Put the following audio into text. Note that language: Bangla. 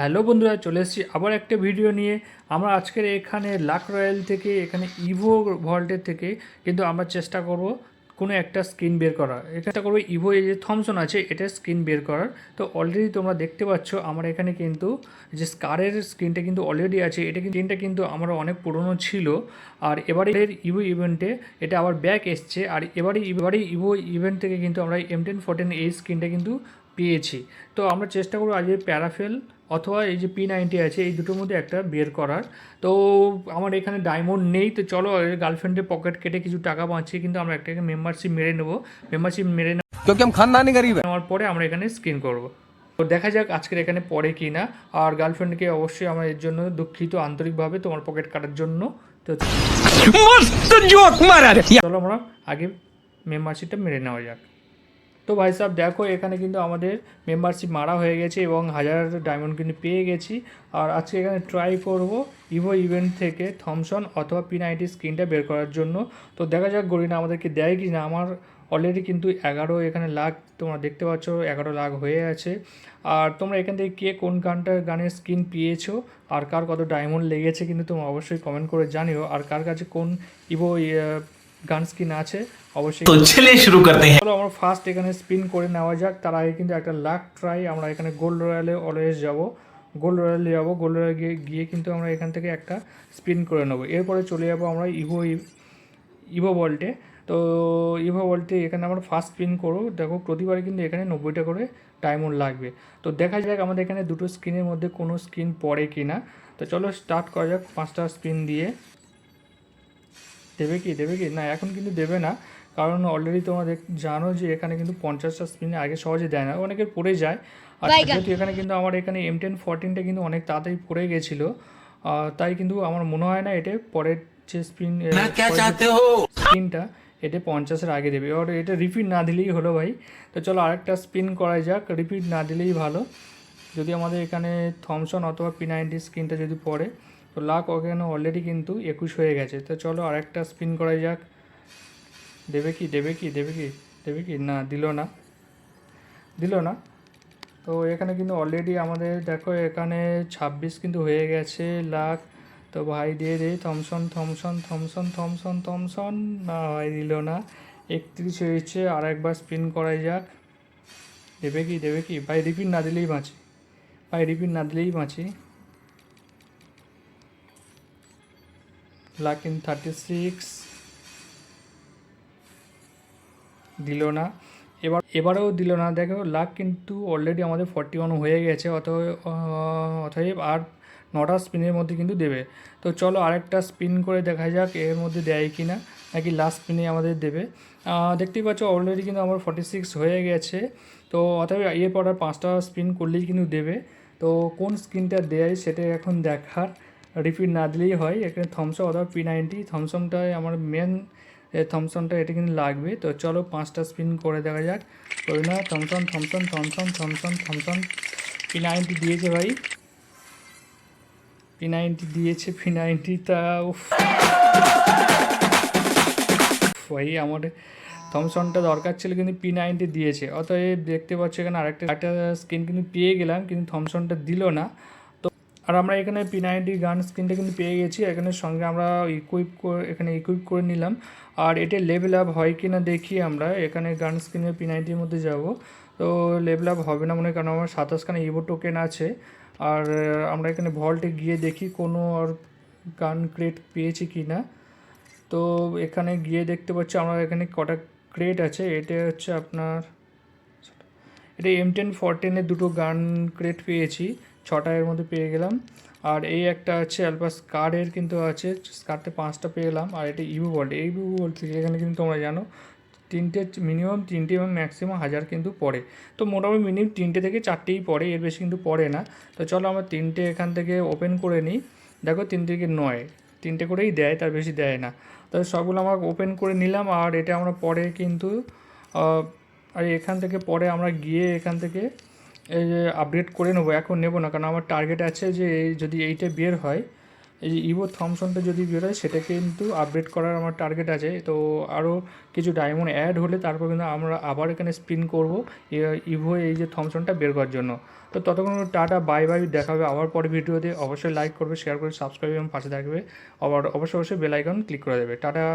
হ্যালো বন্ধুরা, চলে এসেছি আবার একটা ভিডিও নিয়ে। আমরা আজকের এখানে লাক রয়্যাল থেকে, এখানে ইভো ভল্টের থেকে কিন্তু আমরা চেষ্টা করব কোনো একটা স্ক্রিন বের করা এটা করব ইভো যে থমসন আছে এটার স্ক্রিন বের করার। তো অলরেডি তোমরা দেখতে পাচ্ছ, আমার এখানে কিন্তু যে স্কারের স্ক্রিনটা কিন্তু অলরেডি আছে, এটা কিন্তু স্ক্রিনটা কিন্তু আমার অনেক পুরনো ছিল। আর এবারের ইভো ইভেন্টে এটা আবার ব্যাক এসছে। আর এবারে এবারে ইভো ইভেন্ট থেকে কিন্তু আমরা এম টেন ফোরটিন এই স্ক্রিনটা কিন্তু পেয়েছি। তো আমরা চেষ্টা করব আজকে প্যারাফেল অথবা এই যে পি নাইনটি আছে এই দুটোর মধ্যে একটা বের করার। তো আমার এখানে ডায়মন্ড নেই তো চলো গার্লফ্রেন্ডের পকেট কেটে কিছু টাকা বাঁচিয়ে কিন্তু আমরা একটা মেম্বারশিপ মেরে নেব। মেম্বারশিপ মেরে নেব খানদানি গরিব? নেওয়ার পরে আমরা এখানে স্ক্রিন করব। তো দেখা যাক আজকের এখানে পড়ে কি না। আর গার্লফ্রেন্ডকে অবশ্যই আমার এর জন্য দুঃখিত আন্তরিকভাবে তোমার পকেট কাটার জন্য। তো চলো আমরা আগে মেম্বারশিপটা মেরে নেওয়া যাক। তো ভাই সাহেব দেখো এখানে কিন্তু আমাদের মেম্বারশিপ মারা হয়ে গেছে এবং হাজার ডায়মন্ড কিন্তু পেয়ে গেছি। আর আজকে এখানে ট্রাই করব ইভো ইভেন্ট থেকে থমসন অথবা পি নাইনটি স্ক্রিনটা বের করার জন্য। তো দেখা যাক গরিনা আমাদেরকে দেয় কি না। আমার অলরেডি কিন্তু এগারো এখানে লাখ তোমরা দেখতে পাচ্ছ, এগারো লাখ হয়ে আছে। আর তোমরা এখান থেকে কে কোন গানটা, গানের স্কিন পেয়েছ আর কার কত ডায়মন্ড লেগেছে কিন্তু তোমরা অবশ্যই কমেন্ট করে জানিও। আর কার কাছে কোন ইভো গান স্কিন আছে অবশ্যই তো ছেলে শুরু করতে হ্যাঁ চলো আমরা ফার্স্ট এখানে স্পিন করে নেওয়া যাক তার আগে কিন্তু একটা লাক ট্রাই আমরা এখানে গোল্ড রয়্যালে অলওয়েজ যাব। গোল্ড রয়্যালে যাব গোল্ড রয়্যালে গিয়ে গিয়ে কিন্তু আমরা এখান থেকে একটা স্পিন করে নেব। এরপরে চলে যাব আমরা ইভো ইভো বলটে তো ইভো বলটে এখানে আমরা ফার্স্ট স্পিন করো দেখো প্রতিবারে কিন্তু এখানে নব্বইটা করে ডায়মন্ড লাগবে। তো দেখা যাক আমাদের এখানে দুটো স্ক্রিনের মধ্যে কোনো স্ক্রিন পড়ে কি না তো চলো স্টার্ট করা যাক পাঁচটা স্পিন দিয়ে। দেবে কি? দেবে কি? না এখন কিন্তু দেবে না। কারণ অলরেডি তোমরা জানো যে এখানে কিন্তু পঞ্চাশটা স্পিন আগে সহজে দেয় না। অনেকের পড়ে যায়। আর যেহেতু এখানে কিন্তু আমার এখানে এম টেন ফোরটিনটা কিন্তু অনেক তাড়াতাড়ি পড়ে গেছিল। তাই কিন্তু আমার মনে হয় না এটা পরের যে স্পিন স্পিনটা এটা পঞ্চাশের আগে দেবে। আর এটা রিপিট না দিলেই হলো ভাই। তো চলো আরেকটা স্পিন করাই যাক। রিপিট না দিলেই ভালো। যদি আমাদের এখানে থমসন অথবা পি নাইনটি স্ক্রিনটা যদি পড়ে তো লাখ ওখানে অলরেডি কিন্তু একুশ হয়ে গেছে। তো চলো আরেকটা স্পিন করা যাক। দেবে কি? দেবে কি? দেবে কি? দেবে কি? না, দিল না। দিল না? তো এখানে কিন্তু অলরেডি আমাদের দেখো এখানে ছাব্বিশ কিন্তু হয়ে গেছে লাখ তো ভাই দিয়ে দে, Thomson Thomson Thomson Thomson Thomson. না ভাই, দিল না। একত্রিশ হয়েছে আর একবার স্পিন করাই যাক। দেবে কি? দেবে কি? ভাই রিপিট না দিলেই বাঁচি। ভাই রিপিট না দিলেই বাঁচি। লাখ ইন থার্টি সিক্স দিল না। এবার এবারেও দিল না। দেখো লাখ কিন্তু অলরেডি আমাদের ফর্টি ওয়ান হয়ে গেছে আহ, অতএব আর নটা স্পিনের মধ্যে কিন্তু দেবে। তো চলো আরেকটা স্পিন করে দেখা যাক এর মধ্যে দেয় কি না নাকি লাস্ট স্পিনে আমাদের দেবে। দেখতেই পাচ্ছ অলরেডি কিন্তু আমার ফর্টি সিক্স হয়ে গেছে। তো অতএব এরপর আর পাঁচটা স্পিন করলেই কিন্তু দেবে। তো কোন স্ক্রিনটা দেয় সেটা এখন দেখার। রিপিট না দিলেই হয়। এখানে থমসম অথবা পি নাইনটি থমসমটাই আমার মেন থমসনটা এটা কিন্তু লাগবে। তো চলো পাঁচটা স্পিন করে দেখা যাক। ওই না Thomson Thomson Thomson Thomson Thomson P ninety দিয়েছে ভাই। পি নাইনটি দিয়েছে পি নাইনটিটা ভাই, আমার থমসনটা দরকার ছিল কিন্তু পি নাইনটি দিয়েছে। অতএব দেখতে পাচ্ছ এখানে আরেকটা একটা স্কিন কিন্তু পেয়ে গেলাম, কিন্তু থমসনটা দিল না। আর আমরা এখানে পি নাইনটি গান স্ক্রিনটা কিন্তু পেয়ে গেছি এখানে সঙ্গে আমরা ইকুইপ এখানে ইকুইপ করে নিলাম। আর এটা লেভেল আপ হয় কি না দেখি আমরা, এখানে গান স্ক্রিনের পি নাইনটির মধ্যে যাব। তো লেভেল আপ হবে না মনে কারণ আমার সাতাশখানা ইভো টোকেন আছে। আর আমরা এখানে ভল্টে গিয়ে দেখি কোনো আর গান ক্রেট পেয়েছি কি না তো এখানে গিয়ে দেখতে পাচ্ছি আমরা এখানে কটা ক্রেট আছে, এটা হচ্ছে আপনার, এটা এম টেন ফোরটিনের দুটো গান ক্রেট পেয়েছি। ছটা এর মধ্যে পেয়ে গেলাম। আর এই একটা আছে অ্যালপা কার্ডের কিন্তু আছে স্কারতে পাঁচটা পেলাম আর এটা ইভু বল্ট এই বল্ট থেকে এখানে কিন্তু তোমরা জানো, তিনটে মিনিমাম তিনটে এবং ম্যাক্সিমাম হাজার কিন্তু পড়ে। তো মোটামুটি মিনিমাম তিনটে থেকে চারটেই পড়ে, এর বেশি কিন্তু পড়ে না। তো চলো আমরা তিনটে এখান থেকে ওপেন করে নিই। দেখো তিন থেকে নয়, তিনটে করেই দেয়, তার বেশি দেয় না। তো সবগুলো আমরা ওপেন করে নিলাম, আর এটা আমরা পরে কিন্তু আর এখান থেকে পরে আমরা গিয়ে এখান থেকে আপডেট করে নেব, এখন নেব না, কারণ আমার টার্গেট আছে যে যদি এইটা বের হয়, এই যে ইভো থমসনটা যদি বেরোয় সেটা কিন্তু আপডেট করার আমার টার্গেট আছে। তো আরও কিছু ডায়মন্ড অ্যাড হলে তারপর কিন্তু আমরা আবার এখানে স্পিন করব ইভো এই যে থমসনটা বের করার জন্য। তো ততক্ষণ টাটা বাই বাই দেখা হবে আবার পরে ভিডিওতে। অবশ্যই লাইক করবে শেয়ার করে সাবস্ক্রাইব এবং পাশে থাকবে। আবার অবশ্যই অবশ্যই বেল আইকন ক্লিক করে দেবে। টাটা।